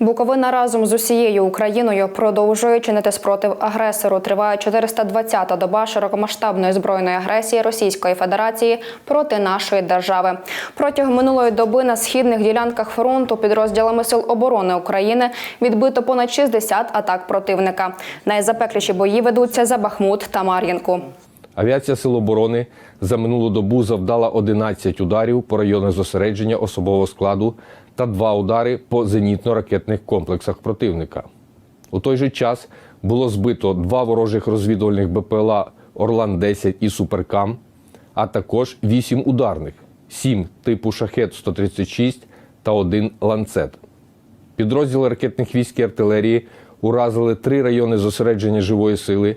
Буковина разом з усією Україною продовжує чинити спротив агресору. Триває 420-та доба широкомасштабної збройної агресії Російської Федерації проти нашої держави. Протягом минулої доби на східних ділянках фронту підрозділами сил оборони України відбито понад 60 атак противника. Найзапекліші бої ведуться за Бахмут та Мар'їнку. Авіація Сил оборони за минулу добу завдала 11 ударів по районах зосередження особового складу та два удари по зенітно-ракетних комплексах противника. У той же час було збито два ворожих розвідувальних БПЛА Орлан-10 і Суперкам, а також вісім ударних, сім типу Шахет-136 та один ланцет. Підрозділи ракетних військ і артилерії уразили три райони зосередження живої сили,